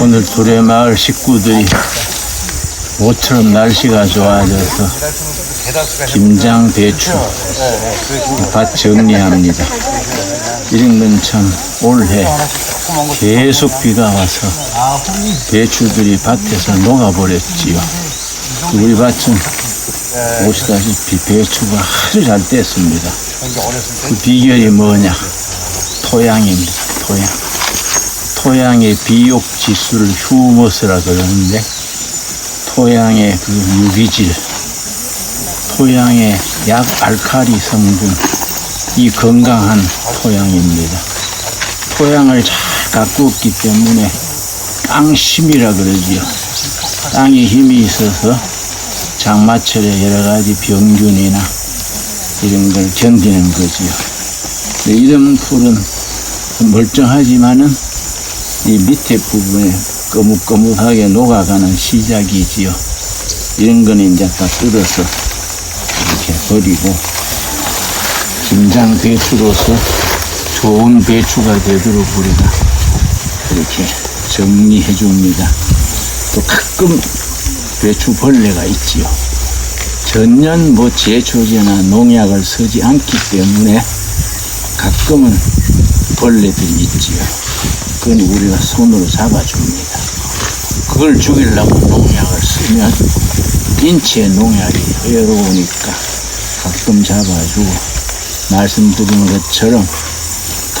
오늘 두레마을 식구들이 모처럼 날씨가 좋아져서 김장 배추 밭 정리합니다. 이런 건 참 올해 계속 비가 와서 배추들이 밭에서 녹아버렸지요. 우리 밭은 보시다시피 배추가 아주 잘 됐습니다. 그 비결이 뭐냐? 토양입니다. 토양. 토양의 비옥 지수를 휴머스라 그러는데 토양의 그 유기질, 토양의 약 알칼리 성분, 이 건강한 토양입니다. 토양을 잘 가꾸었기 때문에 땅심이라 그러지요. 땅에 힘이 있어서 장마철에 여러 가지 병균이나 이런 걸 견디는 거지요. 이런 풀은 멀쩡하지만은 이 밑에 부분에 거뭇거뭇하게 녹아가는 시작이지요. 이런 거는 이제 다 뜯어서 이렇게 버리고 김장 배추로서 좋은 배추가 되도록 우리가 이렇게 정리해 줍니다. 또 가끔 배추 벌레가 있지요. 전년 뭐 제초제나 농약을 쓰지 않기 때문에 가끔은 벌레들이 있지요. 그건 우리가 손으로 잡아줍니다. 그걸 죽이려고 농약을 쓰면 인체 농약이 외로우니까 가끔 잡아주고 말씀드린 것처럼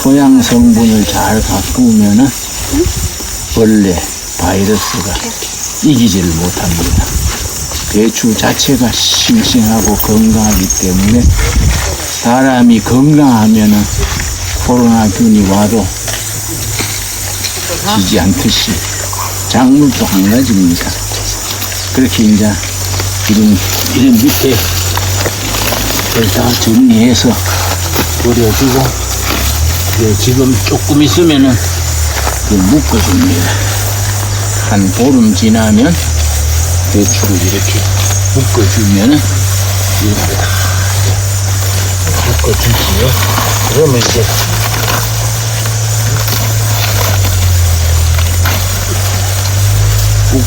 토양 성분을 잘 가꾸면은 벌레, 바이러스가 이기지를 못합니다. 배추 자체가 싱싱하고 건강하기 때문에 사람이 건강하면은 코로나균이 와도 지지 않듯이 작물도 한 가지입니다. 그렇게 이제 이런, 이런 밑에 다 정리해서 버려주고 이제 지금 조금 있으면은 그 묶어줍니다. 한 보름 지나면 배추를 이렇게 묶어주면은 이렇게 다 묶어주지요. 그러면 이제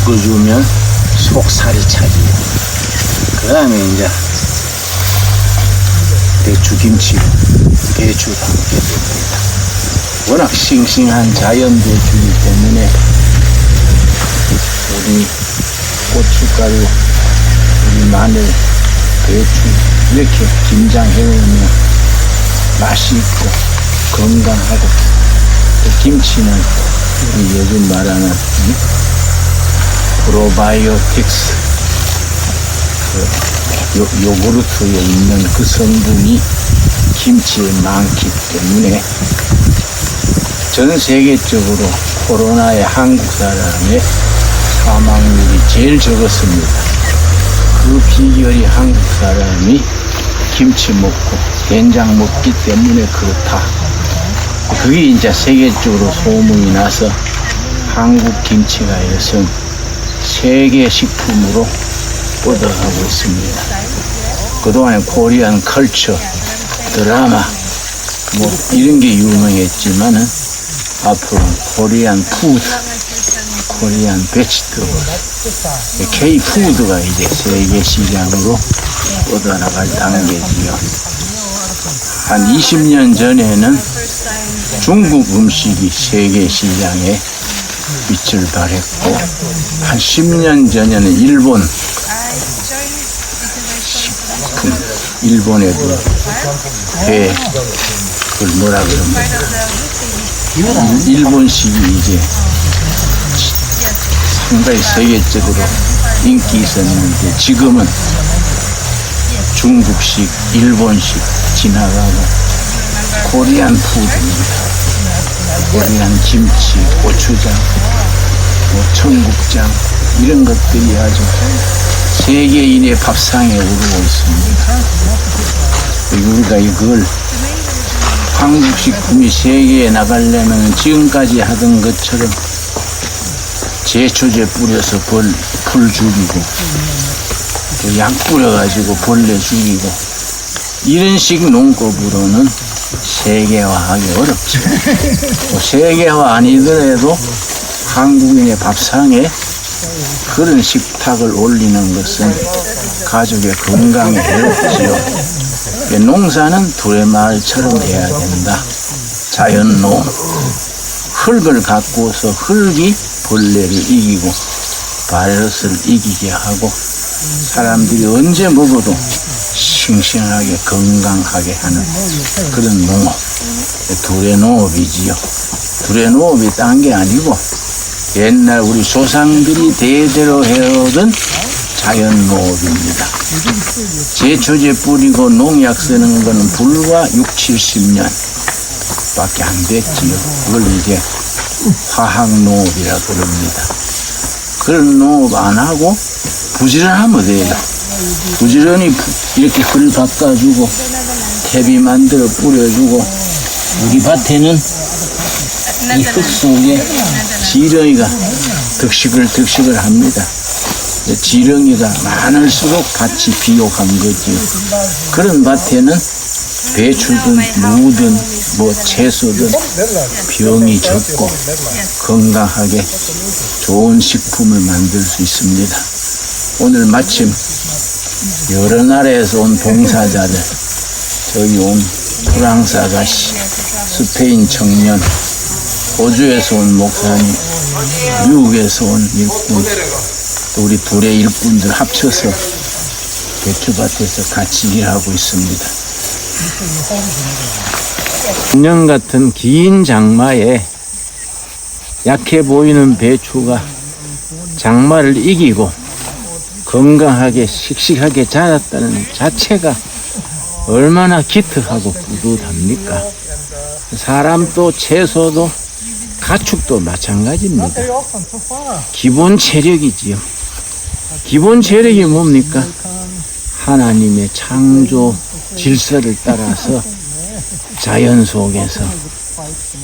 묶어주면 속살이 차지요. 그 다음에 이제 배추김치, 배추가 먹게 됩니다. 워낙 싱싱한 자연 배추이기 때문에 우리 고춧가루, 우리 마늘, 배추 이렇게 김장해 놓으면 맛이 있고 건강하고 또 김치는 우리 요즘 말하는 음? 프로바이오틱스 그 요, 요구르트에 있는 그 성분이 김치에 많기 때문에 전 세계적으로 코로나의 한국 사람의 사망률이 제일 적었습니다. 그 비결이 한국 사람이 김치 먹고 된장 먹기 때문에 그렇다. 그게 이제 세계적으로 소문이 나서 한국 김치가 요즘 세계 식품으로 뻗어가고 있습니다. 그동안에 코리안 컬처, 드라마, 뭐 이런 게 유명했지만은 앞으로는 코리안 푸드, 코리안 베지터블, K 푸드가 이제 세계 시장으로 뻗어나갈 단계지요. 한 20년 전에는 중국 음식이 세계 시장에 빛을 발했고 한 10년 전에는 일본 식품, 일본의 그 배, 그걸 뭐라 그럽니까? 일본식이 이제 상당히 세계적으로 인기 있었는데 지금은 중국식, 일본식 지나가고 코리안 푸드입니다. 코리안 김치, 고추장, 뭐 청국장 이런 것들이 아주 세계인의 밥상에 오르고 있습니다. 우리가 이걸 한국 식품이 세계에 나가려면 지금까지 하던 것처럼 제초제 뿌려서 벌, 풀 죽이고 또 약 뿌려가지고 벌레 죽이고 이런 식 농법으로는 세계화하기 어렵죠. 뭐 세계화 아니더라도 한국인의 밥상에 그런 식탁을 올리는 것은 가족의 건강에 해롭지요. 예, 농사는 두레마을처럼 해야 된다. 자연농. 흙을 가꾸어서 흙이 벌레를 이기고 바이러스를 이기게 하고 사람들이 언제 먹어도 싱싱하게 건강하게 하는 그런 농업. 두레농업이지요. 두레농업이 딴 게 아니고 옛날 우리 조상들이 대대로 해오던 자연 농업입니다. 제초제 뿌리고 농약 쓰는 거는 불과 6, 70년 밖에 안 됐지요. 그걸 이제 화학농업이라 그럽니다. 그런 농업 안 하고 부지런하면 돼요. 부지런히 부- 이렇게 글 바꿔주고 퇴비 만들어 뿌려주고 우리 밭에는 이 흙 속에 지렁이가 득식을 득식을 합니다. 지렁이가 많을수록 밭이 비옥한 거지요. 그런 밭에는 배추든 무든 뭐 채소든 병이 적고 건강하게 좋은 식품을 만들 수 있습니다. 오늘 마침 여러 나라에서 온 봉사자들 저기 온 프랑스 아가씨 스페인 청년 호주에서 온 목사님 미국에서 온 일꾼 또 우리 둘의 일꾼들 합쳐서 배추밭에서 같이 일하고 있습니다. 작년 같은 긴 장마에 약해 보이는 배추가 장마를 이기고 건강하게 씩씩하게 자랐다는 자체가 얼마나 기특하고 뿌듯합니까? 사람도 채소도 가축도 마찬가지입니다. 기본 체력이지요. 기본 체력이 뭡니까? 하나님의 창조 질서를 따라서 자연 속에서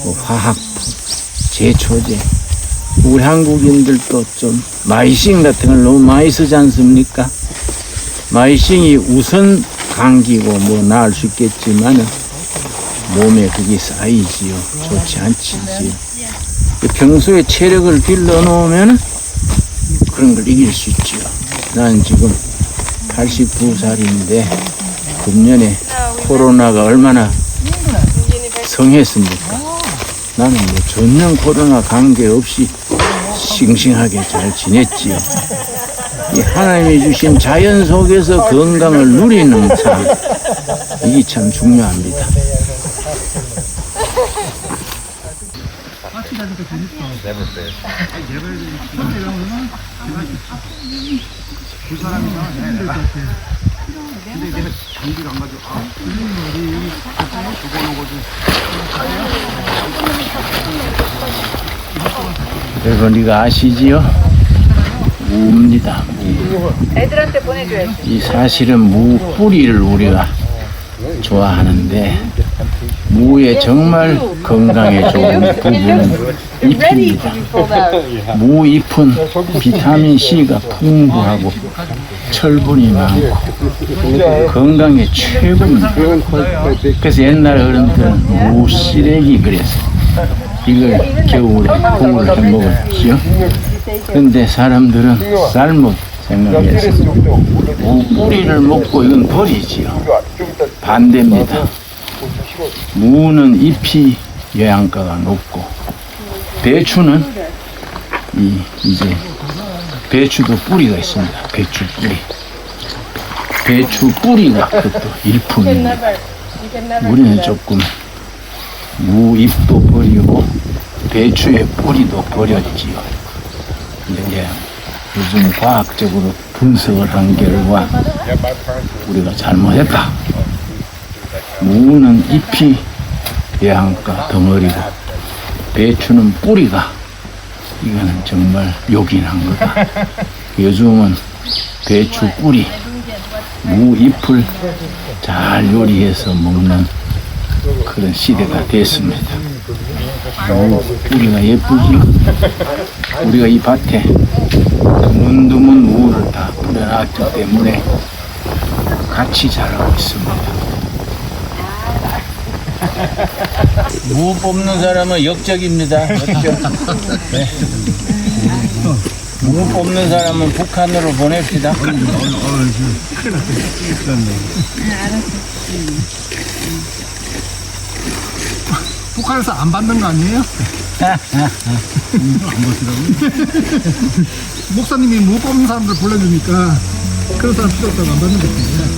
뭐 화학품, 제초제, 우리 한국인들도 좀 마이싱 같은 걸 너무 많이 쓰지 않습니까? 마이싱이 우선 감기고 뭐 나을 수 있겠지만은 몸에 그게 쌓이지요. 좋지 않지지요. 평소에 체력을 길러 놓으면 그런 걸 이길 수 있지요. 난 지금 89살인데 금년에 코로나가 얼마나 성했습니까? 나는 뭐 전혀 코로나 관계없이 싱싱하게 잘 지냈지요. 이 하나님이 주신 자연 속에서 건강을 누리는 삶, 이게 참 중요합니다. 여러분 이거 아시지요? 무입니다. 무. 애들한테 보내줘야지. 이 사실은 무 뿌리를 우리가 좋아하는데 무의 정말 건강에 좋은 부분은 잎입니다. 무 잎은 비타민 C가 풍부하고 철분이 많고 건강에 최고입니다. 그래서 옛날 어른들은 무 시래기 그래서 이걸 겨울에 국을 해 먹었지요. 근데 사람들은 쌀못 생각해서 무 뿌리를 먹고 이건 버리지요. 반대입니다. 무는 잎이 영양가가 높고 배추는 이 이제 배추도 뿌리가 있습니다. 배추 뿌리. 배추 뿌리가 그것도 일품입니다. 우리는 조금 무 잎도 버리고 배추의 뿌리도 버렸지요. 이제 요즘 과학적으로 분석을 한 결과 우리가 잘못했다. 무는 잎이 영양가 덩어리고 배추는 뿌리가 이거는 정말 요긴한 거다. 요즘은 배추 뿌리, 무 잎을 잘 요리해서 먹는 그런 시대가 됐습니다. 무 뿌리가 예쁘지요? 우리가 이 밭에 드문드문 무를 다 뿌려놨기 때문에 같이 자라고 있습니다. 무 뽑는 사람은 역적입니다. 역적. 네. 무 뽑는 사람은 북한으로 보냅시다. 북한에서 안 받는 거 아니에요? 목사님이 못 뽑는 사람들 불러주니까 그런 사람 필요 없다고 안 받는 거지.